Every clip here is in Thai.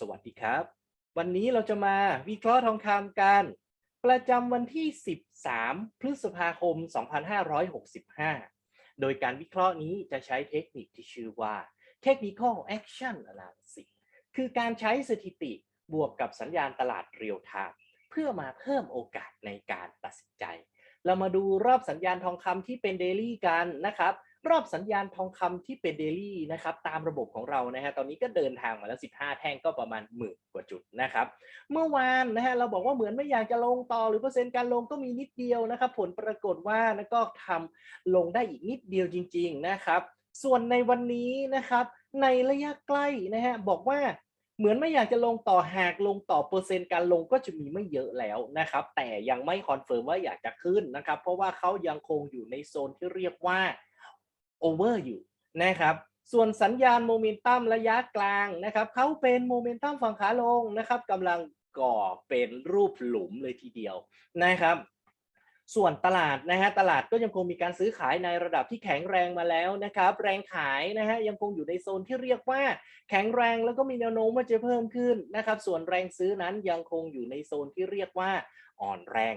สวัสดีครับ วันนี้เราจะมาวิเคราะห์ทองคำกัน ประจำวันที่ 13 พฤษภาคม 2565 โดยการวิเคราะห์นี้จะใช้เทคนิคที่ชื่อว่า Technical Action Analysis คือการใช้สถิติบวกกับสัญญาณตลาดเรียลไทม์เพื่อมาเพิ่มโอกาสในการตัดสินใจ เรามาดูรอบสัญญาณทองคำที่เป็นเดลี่กันนะครับ รอบสัญญาณทองคำที่เป็นเดลี่นะครับตามระบบของเรานะฮะตอนนี้ก็เดินทางมาแล้ว 15 แท่งก็ประมาณหมื่นกว่าจุดนะครับเมื่อวานนะฮะเราบอกว่าเหมือนไม่อยากจะลงต่อหรือเปอร์เซ็นต์การลงก็มีนิดเดียวนะครับผลปรากฏว่านะก็ทำลงได้อีกนิดเดียวจริง ๆนะครับส่วนในวันนี้นะครับในระยะใกล้นะฮะบอกว่าเหมือนไม่อยากจะลงต่อหากลงต่อเปอร์เซ็นต์การลงก็จะมีไม่เยอะแล้วนะครับแต่ยังไม่คอนเฟิร์มว่าอยากจะขึ้นนะครับเพราะว่าเขายังคงอยู่ในโซนที่เรียกว่า โอเวอร์อยู่นะครับ ส่วนสัญญาณโมเมนตัมระยะกลางนะครับเขาเป็นโมเมนตัมฝั่งขาลงนะครับกำลังก่อเป็นรูปหลุมเลยทีเดียวนะครับ ส่วนตลาดนะฮะตลาดก็ยังคงมีการซื้อขายในระดับที่แข็งแรงมาแล้วนะครับ แรงขายนะฮะยังคงอยู่ในโซนที่เรียกว่า แข็งแรงแล้วก็มีแนวโน้มว่าจะเพิ่มขึ้นนะครับ ส่วนแรงซื้อนั้นยังคงอยู่ในโซนที่เรียกว่าอ่อนแรง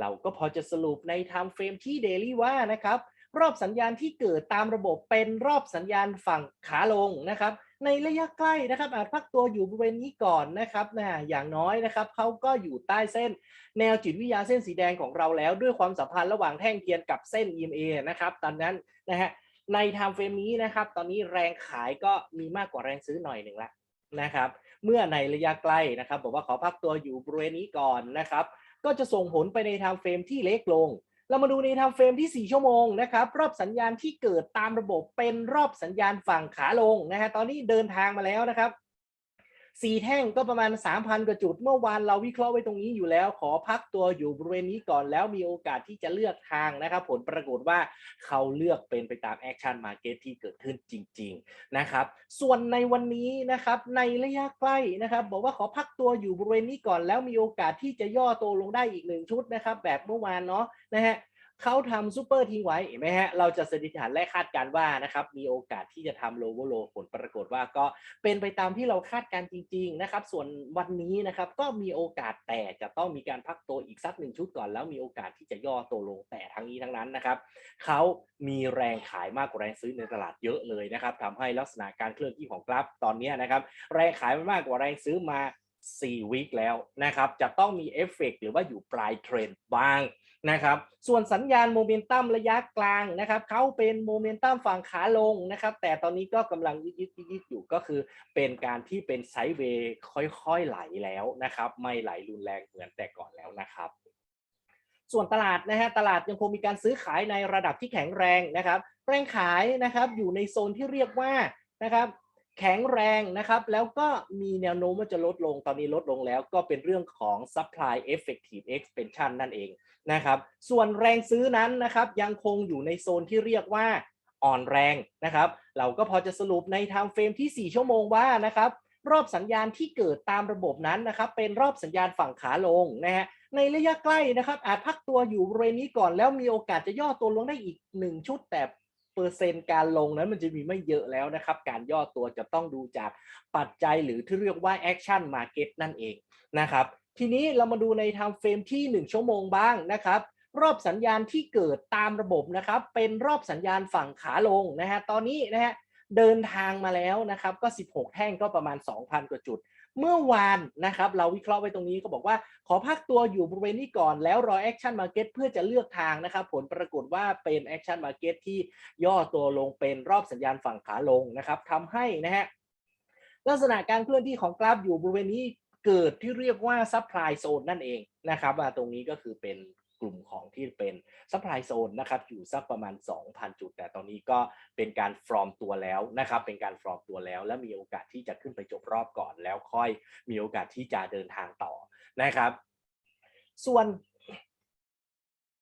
เราก็พอจะสรุปในไทม์เฟรมที่เดลี่ว่านะครับ รอบสัญญาณที่เกิดตามระบบเป็นรอบสัญญาณฝั่งขาลงนะครับ ในระยะใกล้นะครับ อาจพักตัวอยู่บริเวณนี้ก่อนนะครับนะอย่างน้อยนะครับเขาก็อยู่ใต้เส้น แนวจิตวิทยาเส้นสีแดงของเราแล้ว ด้วยความสัมพันธ์ระหว่างแท่งเทียนกับเส้น EMA นะครับ ตอนนั้นนะฮะในไทม์เฟรมนี้นะครับ ตอนนี้แรงขายก็มีมากกว่าแรงซื้อหน่อยหนึ่งละนะครับ เมื่อในระยะใกล้นะครับบอกว่าขอพักตัวอยู่บริเวณนี้ก่อนนะครับ ก็จะส่งผลไปในไทม์เฟรมที่เล็กลง เรามาดูในทำเฟรมที่ 4 ชั่วโมงนะครับรอบสัญญาณที่เกิดตามระบบเป็นรอบสัญญาณฝั่งขาลงนะฮะตอนนี้เดินทางมาแล้วนะครับ สี่แท่งก็ประมาณ 3,000กว่าจุด เมื่อวานเราวิเคราะห์ไว้ตรงนี้อยู่แล้ว ขอพักตัวอยู่บริเวณนี้ก่อนแล้วมีโอกาสที่จะเลือกทางนะครับ ผลปรากฏว่าเขาเลือกเป็นไปตามแอคชั่นมาเก็ตที่เกิดขึ้นจริง ๆนะครับ ส่วนในวันนี้นะครับในระยะใกล้นะครับ บอกว่าขอพักตัวอยู่บริเวณนี้ก่อนแล้วมีโอกาสที่จะย่อตัวลงได้อีกหนึ่งชุดนะครับ แบบเมื่อวานเนาะนะฮะ เขาทำซูเปอร์ทิ้งไว้เห็นไหมฮะ เราจะสถิติฐานและคาดการว่านะครับ มีโอกาสที่จะทำโลเวอร์โลผลปรากฏว่าก็เป็นไปตามที่เราคาดการจริง ๆ นะครับ ส่วนวันนี้นะครับก็มีโอกาสแต่จะต้องมีการพักตัวอีกสักหนึ่งชุดก่อน แล้วมีโอกาสที่จะย่อตัวลงแต่ทั้งนี้ทั้งนั้นนะครับเขามีแรงขายมากกว่าแรงซื้อในตลาดเยอะเลยนะครับทำให้ลักษณะการเคลื่อนที่ของกราฟตอนนี้นะครับ แรงขายมันมากกว่าแรงซื้อมา4วีคแล้วนะครับ จะต้องมีเอฟเฟกต์หรือว่าอยู่ปลายเทรนด์บ้าง นะครับส่วนสัญญาณโมเมนตัมระยะกลางนะครับเขาเป็นโมเมนตัมฝั่งขาลงนะครับแต่ตอนนี้ก็กำลังยืดยืดอยู่ก็คือเป็นการที่เป็นไซด์เวย์ค่อยๆไหลแล้วนะครับไม่ไหลรุนแรงเหมือนแต่ก่อนแล้วนะครับส่วนตลาดนะฮะตลาดยังคงมีการซื้อขายในระดับที่แข็งแรงนะครับแรงขายนะครับอยู่ในโซนที่เรียกว่านะครับแข็งแรงนะครับแล้วก็มีแนวโน้มว่าจะลดลงตอนนี้ลดลงแล้วก็เป็นเรื่องของ supply effective expansion นั่นเอง นะครับ ส่วนแรงซื้อนั้นนะครับยังคงอยู่ในโซนที่เรียกว่าอ่อนแรงนะครับ เราก็พอจะสรุปในไทม์เฟรมที่ 4 ชั่วโมงว่านะครับรอบสัญญาณที่เกิดตามระบบนั้นนะครับ เป็นรอบสัญญาณฝั่งขาลงนะฮะในระยะใกล้นะครับ อาจพักตัวอยู่บริเวณนี้ก่อนแล้วมีโอกาสจะย่อตัวลงได้อีก 1 ชุดแต่เปอร์เซ็นต์การลงนั้นมันจะมีไม่เยอะแล้วนะครับ การย่อตัวจะต้องดูจากปัจจัยหรือที่เรียกว่า action market นั่นเองนะครับ ทีนี้เรามาดูใน time frame ที่ 1 ชั่วโมงบ้างนะครับ รอบสัญญาณที่เกิดตามระบบนะครับ เป็นรอบสัญญาณฝั่งขาลงนะฮะตอนนี้นะฮะเดินทางมาแล้วนะครับก็ 16 แท่งก็ประมาณ 2,000 กว่าจุด เมื่อวานนะครับเราวิเคราะห์ไว้ตรงนี้ก็บอกว่าขอพักตัวอยู่บริเวณนี้ก่อนแล้วรอ action market เพื่อจะเลือกทางนะครับ ผลปรากฏว่าเป็น action market ที่ย่อตัวลงเป็นรอบสัญญาณฝั่งขาลงนะครับทำให้นะฮะลักษณะการเคลื่อนที่ของกราฟอยู่บริเวณนี้ เกิดที่เรียกว่า supply zone นั่นเองนะครับอ่าตรงนี้ก็คือเป็นกลุ่มของที่เป็น supply zone นะครับอยู่สักประมาณ 2,000 จุด แต่ตอนนี้ก็เป็นการฟอร์มตัวแล้วนะครับเป็นการฟอร์มตัวแล้ว และมีโอกาสที่จะขึ้นไปจบรอบก่อนแล้วค่อยมีโอกาสที่จะเดินทางต่อนะครับ ส่วน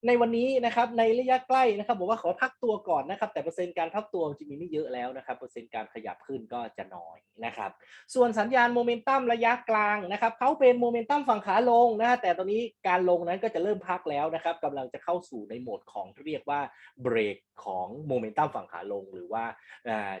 ในวันนี้นะครับในระยะใกล้นะครับบอกว่าขอพักตัวก่อนนะครับ แต่เปอร์เซ็นต์การพักตัวจริงๆมีไม่เยอะแล้วนะครับเปอร์เซ็นต์การขยับขึ้นก็จะน้อยนะครับ ส่วนสัญญาณโมเมนตัมระยะกลางนะครับเขาเป็นโมเมนตัมฝั่งขาลงนะฮะแต่ตอนนี้การลงนั้นก็จะเริ่มพักแล้วนะครับกำลังจะเข้าสู่ในโหมดของที่เรียกว่าเบรกของโมเมนตัมฝั่งขาลง หรือว่า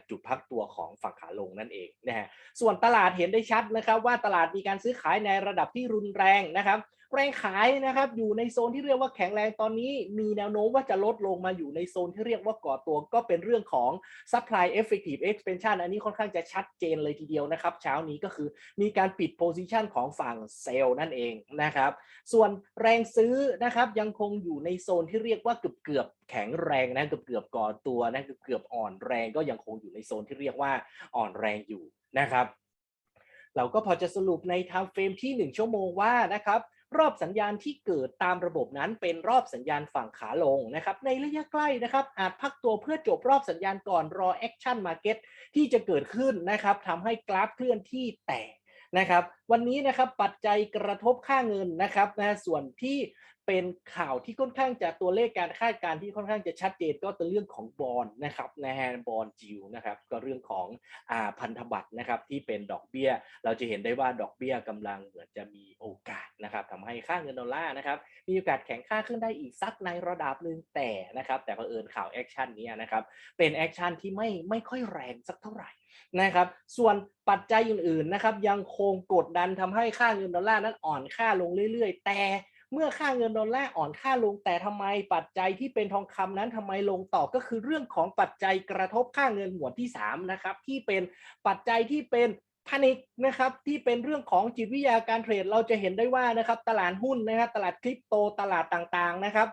จุดพักตัวของฝั่งขาลงนั่นเองนะฮะส่วนตลาดเห็นได้ชัดนะครับว่าตลาดมีการซื้อขายในระดับที่รุนแรงนะครับ แรงขายนะครับอยู่ในโซนที่เรียกว่าแข็งแรงตอนนี้ มีแนวโน้มว่าจะลดลงมาอยู่ในโซนที่เรียกว่าก่อตัวก็เป็นเรื่องของ supply effective expansion อันนี้ค่อนข้างจะชัดเจนเลยทีเดียวนะครับ เช้านี้ก็คือมีการปิด position ของฝั่งเซลล์นั่นเองนะครับ ส่วนแรงซื้อนะครับยังคงอยู่ในโซนที่เรียกว่าเกือบเกือบแข็งแรงนะเกือบเกือบก่อตัวนะเกือบเกือบอ่อนแรงก็ยังคงอยู่ในโซนที่เรียกว่าอ่อนแรงอยู่นะครับเราก็พอจะสรุปใน time frame ที่ 1 ชั่วโมงว่านะครับ รอบสัญญาณที่เกิดตามระบบนั้นเป็นรอบสัญญาณฝั่งขาลงนะครับ ในระยะใกล้นะครับอาจพักตัวเพื่อจบรอบสัญญาณก่อนรอแอคชั่นมาเก็ตที่จะเกิดขึ้นนะครับทำให้กราฟเคลื่อนที่แตกนะครับวันนี้นะครับปัจจัยกระทบค่าเงินนะครับนะส่วนที่เป็นข่าวที่ค่อนข้างจะตัวเลขการคาดการณ์ที่ค่อนข้างจะชัดเจนก็เป็นเรื่องของบอลนะครับนะฮะบอลจิวนะครับก็เรื่องของอ่าพันธบัตรนะครับที่เป็นดอกเบี้ย เราจะเห็นได้ว่าดอกเบี้ยกำลังเหมือนจะมีโอกาสนะครับทำให้ค่าเงินดอลลาร์นะครับมีโอกาสแข็งค่าขึ้นได้อีกสักในระดับหนึ่งแต่นะครับแต่เผอิญข่าวแอคชั่นนี้นะครับเป็นแอคชั่นที่ไม่ไม่ค่อยแรงสักเท่าไหร่นะครับส่วนปัจจัยอื่นๆนะครับยังคงกดดันทำให้ค่าเงินดอลลาร์นั้นอ่อนค่าลงเรื่อยๆ แต่เมื่อค่าเงินดอลลาร์อ่อนค่าลงแต่ทำไมปัจจัยที่เป็นทองคำนั้นทำไมลงต่อก็คือเรื่องของปัจจัยกระทบค่าเงินหมวดที่3นะครับที่เป็นปัจจัยที่เป็นพานิกนะครับที่เป็นเรื่องของจิตวิทยาการเทรดเราจะเห็นได้ว่านะครับตลาดหุ้นนะครับตลาดคริปโตตลาดต่างๆนะครับ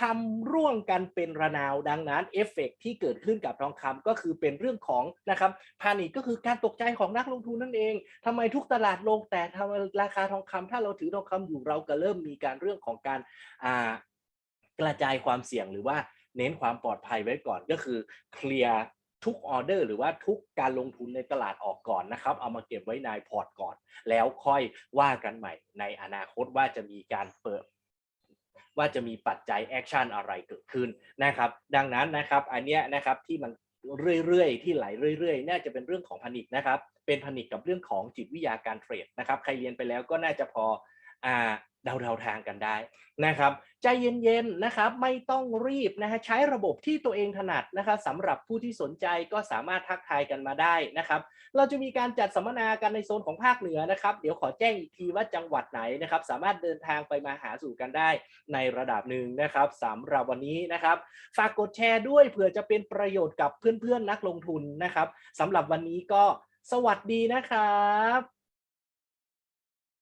ทำร่วมกันเป็นระนาวดังนั้นเอฟเฟกต์ที่เกิดขึ้นกับทองคำก็คือเป็นเรื่องของนะครับพานิกก็คือการตกใจของนักลงทุนนั่นเองทำไมทุกตลาดลงแต่ทำราคาทองคำถ้าเราถือทองคำอยู่เราก็เริ่มมีการเรื่องของการกระจายความเสี่ยงหรือว่าเน้นความปลอดภัยไว้ก่อนก็คือเคลียร์ทุกออเดอร์หรือว่าทุกการลงทุนในตลาดออกก่อนนะครับ เอามาเก็บไว้ในพอร์ตก่อน แล้วค่อยว่ากันใหม่ในอนาคตว่าจะมีการเปิด ว่าจะมีปัจจัยแอคชั่นอะไรเกิดขึ้นนะครับ ดังนั้นนะครับอันเนี้ยนะครับที่มันเรื่อยๆ ที่ไหลเรื่อยๆ น่าจะเป็นเรื่องของพันิกนะครับ เป็นพันิกกับเรื่องของจิตวิทยาการเทรดนะครับ ใครเรียนไปแล้วก็น่าจะพออ่า เดาๆทางกันได้นะครับใจเย็นๆนะครับไม่ต้องรีบนะฮะใช้ระบบที่ตัวเองถนัดนะครับสำหรับผู้ที่สนใจก็สามารถทักทายกันมาได้นะครับ เราจะมีการจัดสัมมนากันในโซนของภาคเหนือนะครับเดี๋ยวขอแจ้งอีกทีว่าจังหวัดไหนนะครับ สามารถเดินทางไปมาหาสู่กันได้ในระดับหนึ่งนะครับสำหรับวันนี้นะครับ ฝากกดแชร์ด้วยเผื่อจะเป็นประโยชน์กับเพื่อนๆนักลงทุนนะครับสำหรับวันนี้ก็สวัสดีนะครับ